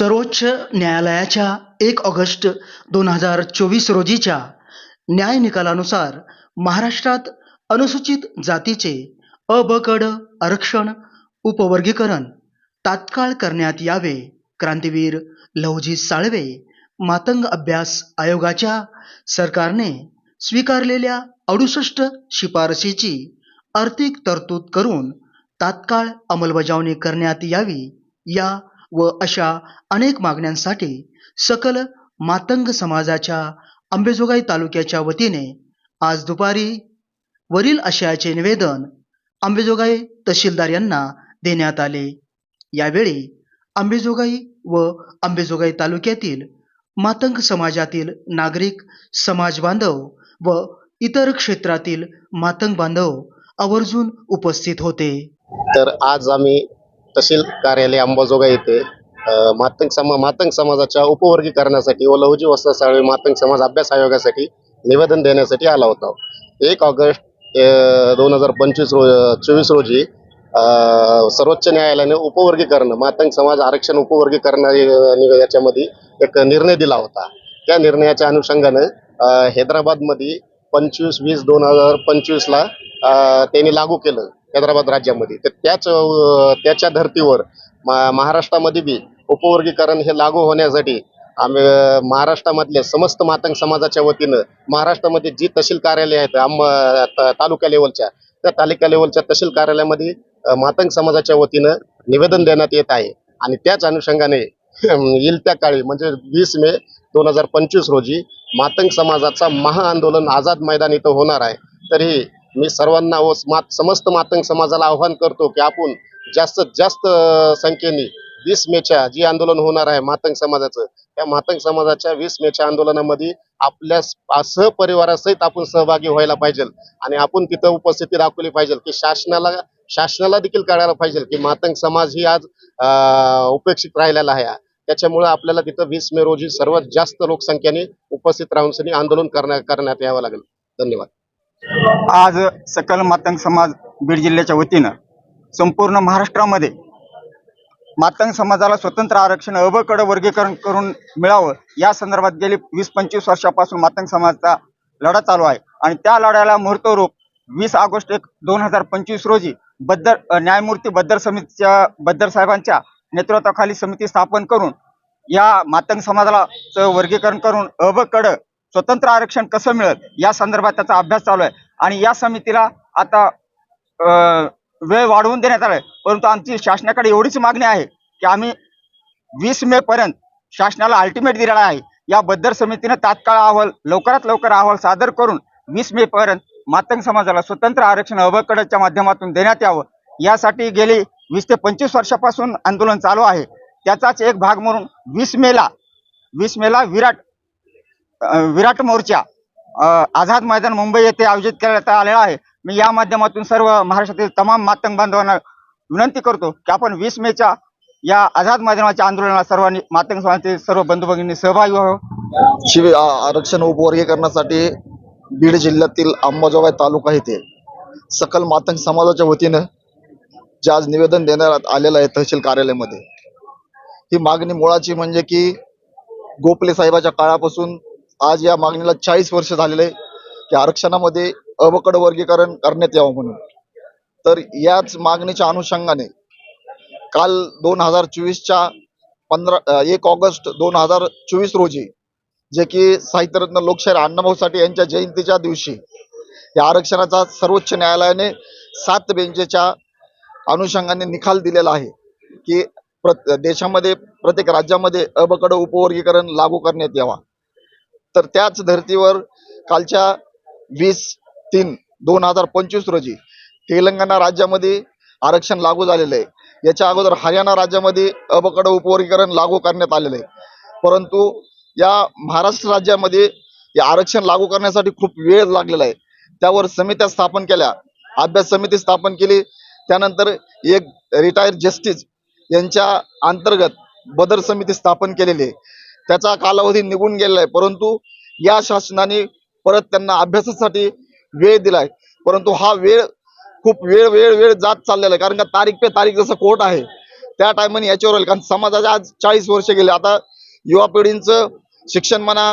सर्वोच्च न्यायालयाच्या एक ऑगस्ट दोन हजार चोवीस रोजीच्या न्याय निकालानुसार महाराष्ट्रात अनुसूचित जातीचे अ ब आरक्षण उपवर्गीकरण तात्काळ करण्यात यावे. क्रांतीवीर लवजी साळवे मातंग अभ्यास आयोगाच्या सरकारने स्वीकारलेल्या अडुसष्ट शिफारशीची आर्थिक तरतूद करून तात्काळ अंमलबजावणी करण्यात यावी या व अशा अनेक मागण्यांसाठी सकल मातंग समाजाच्या अंबेजोगाई तालुक्याच्या वतीने आज दुपारी वरील आशयाचे निवेदन अंबेजोगाई तहसीलदार यांना देण्यात आले. यावेळी अंबेजोगाई व अंबेजोगाई तालुक्यातील मातंग समाजातील नागरिक समाज बांधव व इतर क्षेत्रातील मातंग बांधव आवर्जून उपस्थित होते. तर आज आम्ही तहसील कार्यालय अंबाजोगाई येथे मातंग समा मातंग समाजाच्या उपवर्गीकरणासाठी व लहुजी वस्त्र साळवे मातंग समाज अभ्यास आयोगासाठी निवेदन देण्यासाठी आला होता. एक ऑगस्ट दोन हजार पंचवीस रो चोवीस रोजी सर्वोच्च न्यायालयाने उपवर्गीकरण मातंग समाज आरक्षण उपवर्गीकरण याच्यामध्ये एक निर्णय दिला होता. त्या निर्णयाच्या अनुषंगानं हैदराबादमध्ये पंचवीस वीस दोन हजार पंचवीसला त्यांनी लागू केलं. हैदराबाद राज्यामध्ये. तर त्याच त्याच्या धर्तीवर महाराष्ट्रामध्ये बी उपवर्गीकरण हे लागू होण्यासाठी आम्ही महाराष्ट्रामधल्या समस्त मातंग समाजाच्या वतीनं महाराष्ट्रामध्ये जी तहसील कार्यालय आहेत आम तालुका लेवलच्या त्या तालुका लेवलच्या तहसील कार्यालयामध्ये मातंग समाजाच्या वतीनं निवेदन देण्यात येत आहे. आणि त्याच अनुषंगाने येईल त्या काळी म्हणजे वीस मे दोन हजार पंचवीस रोजी मातंग समाजाचा महाआंदोलन आझाद मैदान इथं होणार आहे. तरी मी सर्वांना व मात समस्त मातंग समाजाला आव्हान करतो की आपण जास्तीत जास्त संख्येने वीस मेच्या जी आंदोलन होणार आहे मातंग समाजाचं त्या मातंग समाजाच्या वीस मेच्या आंदोलनामध्ये आपल्या सहपरिवारासहित आपण सहभागी व्हायला पाहिजे आणि आपण तिथं उपस्थिती दाखवली पाहिजे की शासनाला शासनाला देखील कळायला पाहिजे की मातंग समाज ही आज उपेक्षित राहिलेला आहे. त्याच्यामुळे आपल्याला तिथं वीस मे रोजी सर्वात जास्त लोकसंख्येने उपस्थित राहून आंदोलन करण्या करण्यात यावं लागेल. धन्यवाद. आज सकल मातंग समाज बीड जिल्ह्याच्या वतीनं संपूर्ण महाराष्ट्रामध्ये मातंग समाजाला स्वतंत्र आरक्षण अबकड वर्गीकरण करून मिळावं या संदर्भात गेली वीस पंचवीस वर्षापासून मातंग समाजाचा लढा चालू आहे. आणि त्या लढ्याला मुहूर्तरूप वीस ऑगस्ट एक दोन हजार पंचवीस रोजी बद्दर न्यायमूर्ती बद्दर समितीच्या बद्दर साहेबांच्या नेतृत्वाखाली समिती स्थापन करून या मातंग समाजाला वर्गीकरण करून अबकड स्वतंत्र आरक्षण कसं मिळेल? या संदर्भात त्याचा अभ्यास चालू आहे. आणि या समितीला आता वेळ वाढवून देण्यात आलाय. परंतु आमची शासनाकडे एवढीच मागणी आहे की आम्ही वीस मे पर्यंत शासनाला अल्टिमेट दिलेला आहे. या बद्दल समितीनं तात्काळ अहवाल लवकरात लवकर अहवाल सादर करून वीस मे पर्यंत मातंग समाजाला स्वतंत्र आरक्षण अभकडच्या माध्यमातून देण्यात यावं. यासाठी गेली वीस ते पंचवीस वर्षापासून आंदोलन चालू आहे. त्याचाच एक भाग म्हणून वीस मेला वीस मेला विराट विराट मोर्चा आझाद मैदान मुंबई येथे आयोजित करण्यात आलेला आहे. मी या माध्यमातून सर्व महाराष्ट्रातील तमाम मातंग बांधवांना विनंती करतो की आपण वीस मेच्या या आझाद मैदानाच्या आंदोलनाला सर्वांनी मातंग समाजातील सर्व बंधू भगिनी सहभागी व्हावं. शिव आरक्षण उपवर्गीकरणासाठी बीड जिल्ह्यातील अंबाजोगाई तालुका येथे सकल मातंग समाजाच्या वतीनं जे आज निवेदन देण्यात आलेलं आहे तहसील कार्यालयामध्ये. ही मागणी मुळाची म्हणजे की गोपले साहेबाच्या काळापासून आज या मागणीला चाळीस वर्ष झालेले की आरक्षणामध्ये अवकड वर्गीकरण करण्यात यावं म्हणून. तर याच मागणीच्या अनुषंगाने काल दोन हजार चोवीसच्या पंधरा एक ऑगस्ट दोन हजार चोवीस रोजी जे की साहित्यरत्न लोकशाहीर अण्णाभाऊ साठे यांच्या जयंतीच्या दिवशी या आरक्षणाचा सर्वोच्च न्यायालयाने सात बेंचेच्या अनुषंगाने निकाल दिलेला आहे की प्र देशामध्ये प्रत्येक राज्यामध्ये अबकड उपवर्गीकरण लागू करण्यात यावा. तर त्याच धर्तीवर कालच्या वीस तीन दोन हजार पंचवीस रोजी तेलंगणा राज्यामध्ये आरक्षण लागू झालेलं आहे. याच्या अगोदर हरियाणा राज्यामध्ये अबकड उपवर्गीकरण लागू करण्यात आलेलं आहे. परंतु या महाराष्ट्र राज्यामध्ये या आरक्षण लागू करण्यासाठी खूप वेळ लागलेला आहे. त्यावर समित्या स्थापन केल्या. अभ्यास समिती स्थापन केली. त्यानंतर एक रिटायर जस्टिस यांच्या अंतर्गत बदर समिती स्थापन केलेली आहे. त्याचा कालावधी निघून गेलेला आहे. परंतु या शासनाने परत त्यांना अभ्यासासाठी वेळ दिलाय. परंतु हा वेळ खूप वेळ वेळ वेळ जात चाललेला आहे. कारण का तारीख पे तारीख जसं कोर्ट आहे त्या टायमाने याच्यावर होईल कारण समाजाच्या आज चाळीस वर्ष गेले. आता युवा पिढींचं शिक्षण म्हणा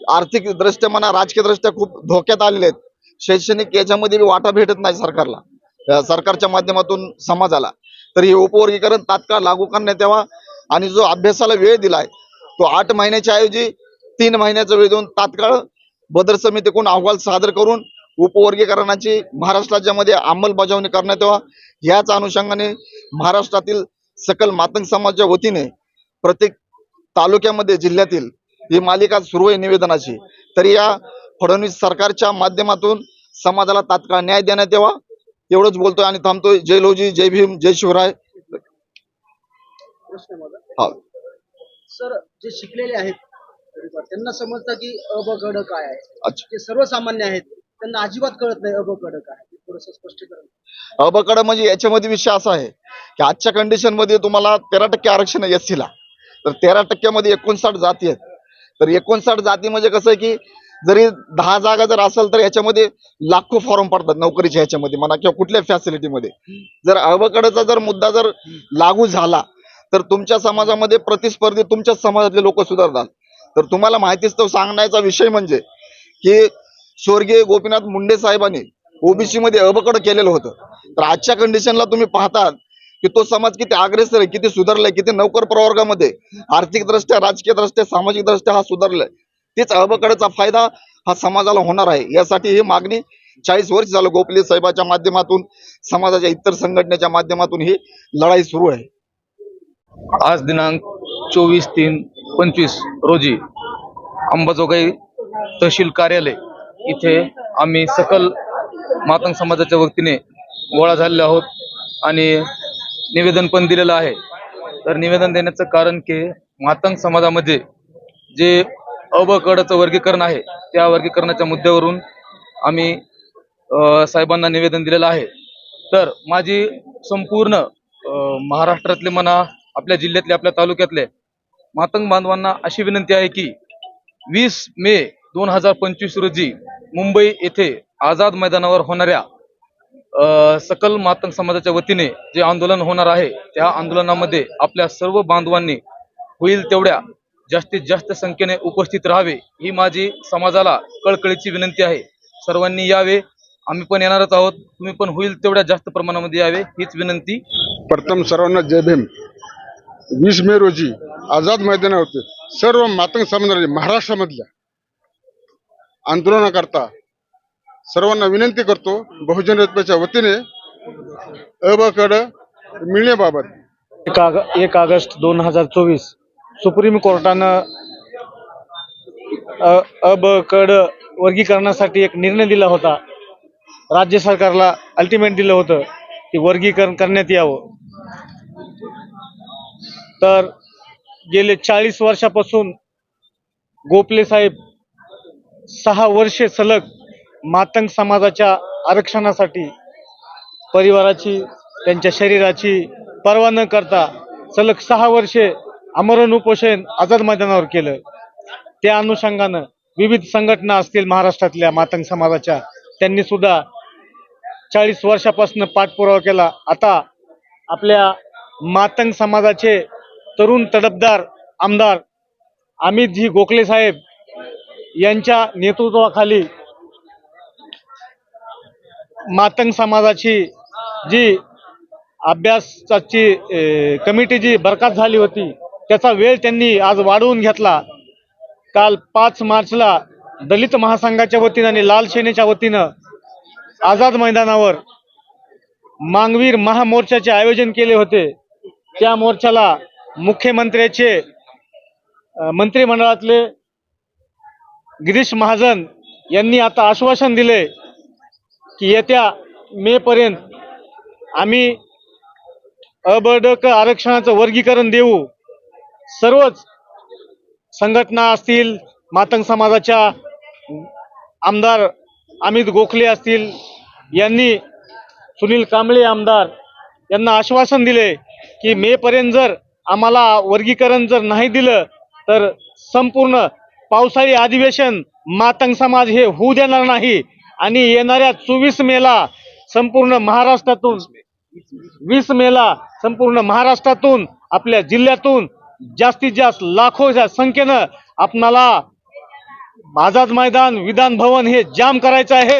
आर्थिक दृष्ट्या म्हणा राजकीय दृष्ट्या खूप धोक्यात आलेले आहेत. शैक्षणिक याच्यामध्ये वाटा भेटत नाही सरकारला. सरकारच्या माध्यमातून समाजाला. तर हे उपवर्गीकरण तात्काळ लागू करण्यात यावा. आणि जो अभ्यासाला वेळ दिलाय तो आठ महिन्याच्या ऐवजी तीन महिन्याचा वेळ देऊन तात्काळ बदर समितीकडून अहवाल सादर करून उपवर्गीकरणाची महाराष्ट्र राज्यामध्ये अंमलबजावणी करण्यात यावा. याच अनुषंगाने महाराष्ट्रातील सकल मातंग समाजाच्या वतीने प्रत्येक तालुक्यामध्ये जिल्ह्यातील ही मालिका सुरू आहे निवेदनाची. तरी या फडणवीस सरकारच्या माध्यमातून समाजाला तात्काळ न्याय देण्यात यावा. एवढंच बोलतोय आणि थांबतोय. जय लोजी जय भीम जय शिवराय. हा. सर जे शिकलेले आहेत त्यांना समजतं की अ ब ग ड काय आहे. जे सर्वसामान्य आहेत त्यांना अजिबात कळत नाही अ ब ग ड काय. थोडंसं स्पष्टीकरण अबकड म्हणजे याच्यामध्ये विषय असा आहे की आजच्या कंडिशनमध्ये तुम्हाला तेरा टक्के आरक्षण आहे एस ला तर तेरा टक्क्यामध्ये एकोणसाठ जाती आहेत. तर एकोणसाठ जाती म्हणजे कसं आहे की जरी दहा जागा जर असेल तर याच्यामध्ये लाखो फॉर्म पडतात नोकरीच्या ह्याच्यामध्ये म्हणा किंवा कुठल्या फॅसिलिटीमध्ये जर अबकडचा जर मुद्दा जर लागू झाला तर तुमच्या समाजामध्ये प्रतिस्पर्धी तुमच्याच समाजातले लोक सुधारतात. तर तुम्हाला माहितीच तो सांगण्याचा विषय म्हणजे की स्वर्गीय गोपीनाथ मुंडे साहेबांनी ओबीसी मध्ये अबकड केलेलं होतं. तर आजच्या कंडिशनला तुम्ही पाहतात की तो समाज किती अग्रेसर आहे किती सुधारलाय किती नोकर प्रवर्गामध्ये आर्थिक दृष्ट्या राजकीय दृष्ट्या सामाजिक दृष्ट्या हा सुधारलाय. तेच अबकडचा फायदा हा समाजाला होणार आहे. यासाठी ही मागणी चाळीस वर्ष झालं गोपले साहेबाच्या माध्यमातून समाजाच्या इतर संघटनेच्या माध्यमातून ही लढाई सुरू आहे. आज दिनांक चोवीस तीन पंचवीस रोजी अंबाजोगाई तहसील कार्यालय इथे आम्ही सकल मातंग समाजाच्या वतीने गोळा झालेले आहोत आणि निवेदन पण दिलेलं आहे. तर निवेदन देण्याचं कारण की मातंग समाजामध्ये जे अबकडचं वर्गीकरण आहे त्या वर्गीकरणाच्या मुद्द्यावरून आम्ही साहेबांना निवेदन दिलेलं आहे. तर माझी संपूर्ण महाराष्ट्रातले म्हणा आपल्या जिल्ह्यातले आपल्या तालुक्यातले मातंग बांधवांना अशी विनंती आहे की वीस मे दोन हजार पंचवीस रोजी मुंबई येथे आझाद मैदानावर होणाऱ्या अ, सकल मातंग समाजाच्या वतीने जे आंदोलन होणार आहे त्या आंदोलनामध्ये आपल्या सर्व बांधवांनी होईल तेवढ्या जास्तीत जास्त संख्येने उपस्थित राहावे ही माझी समाजाला कळकळीची विनंती आहे. सर्वांनी यावे आम्ही पण येणारच आहोत तुम्ही पण होईल तेवढ्या जास्त प्रमाणामध्ये यावे हीच विनंती. प्रथम सर्वांना जय भीम. वीस मे रोजी आझाद मैदानावरती सर्व मातंग समाजाने महाराष्ट्रामधल्या आंदोलनाकरता सर्वांना विनंती करतो बहुजन रत्नाच्या वतीने अबकड मिळण्याबाबत. एक आग एक ऑगस्ट दोन हजार चोवीस सुप्रीम कोर्टानं अबकड कड वर्गीकरणासाठी एक निर्णय दिला होता. राज्य सरकारला अल्टिमेट दिलं होतं की वर्गीकरण करण्यात यावं. तर गेले चाळीस वर्षापासून गोपले साहेब सहा वर्षे सलग मातंग समाजाच्या आरक्षणासाठी परिवाराची त्यांच्या शरीराची पर्वा न करता सलग सहा वर्षे अमरण उपोषण आझाद मैदानावर केलं. त्या अनुषंगानं विविध संघटना असतील महाराष्ट्रातल्या मातंग समाजाच्या त्यांनी सुद्धा चाळीस वर्षापासून पाठपुरावा केला. आता आपल्या मातंग समाजाचे तरुण तडफदार आमदार अमितजी गोखले साहेब यांच्या नेतृत्वाखाली मातंग समाजाची जी अभ्यासाची कमिटी जी बरखास्त झाली होती त्याचा वेळ त्यांनी आज वाढवून घेतला. काल पाच मार्चला दलित महासंघाच्या वतीनं आणि लाल सेनेच्या वतीनं आझाद मैदानावर मांगवीर महामोर्चाचे आयोजन केले होते. त्या मोर्चाला मुख्यमंत्र्याचे मंत्रिमंडळातले गिरीश महाजन यांनी आता आश्वासन दिले की येत्या मेपर्यंत आम्ही अबडक आरक्षणाचं वर्गीकरण देऊ. सर्वच संघटना असतील मातंग समाजाच्या आमदार अमित गोखले असतील यांनी सुनील कांबळे आमदार यांना आश्वासन दिले की मेपर्यंत जर आम्हाला वर्गीकरण जर नाही दिलं तर संपूर्ण पावसाळी अधिवेशन मातंग समाज हे होऊ देणार नाही. आणि येणाऱ्या चोवीस मेला संपूर्ण महाराष्ट्रातून वीस मेला संपूर्ण महाराष्ट्रातून आपल्या जिल्ह्यातून जास्तीत जास्त लाखोच्या संख्येनं आपणाला आझाद मैदान विधान भवन हे जाम करायचं आहे.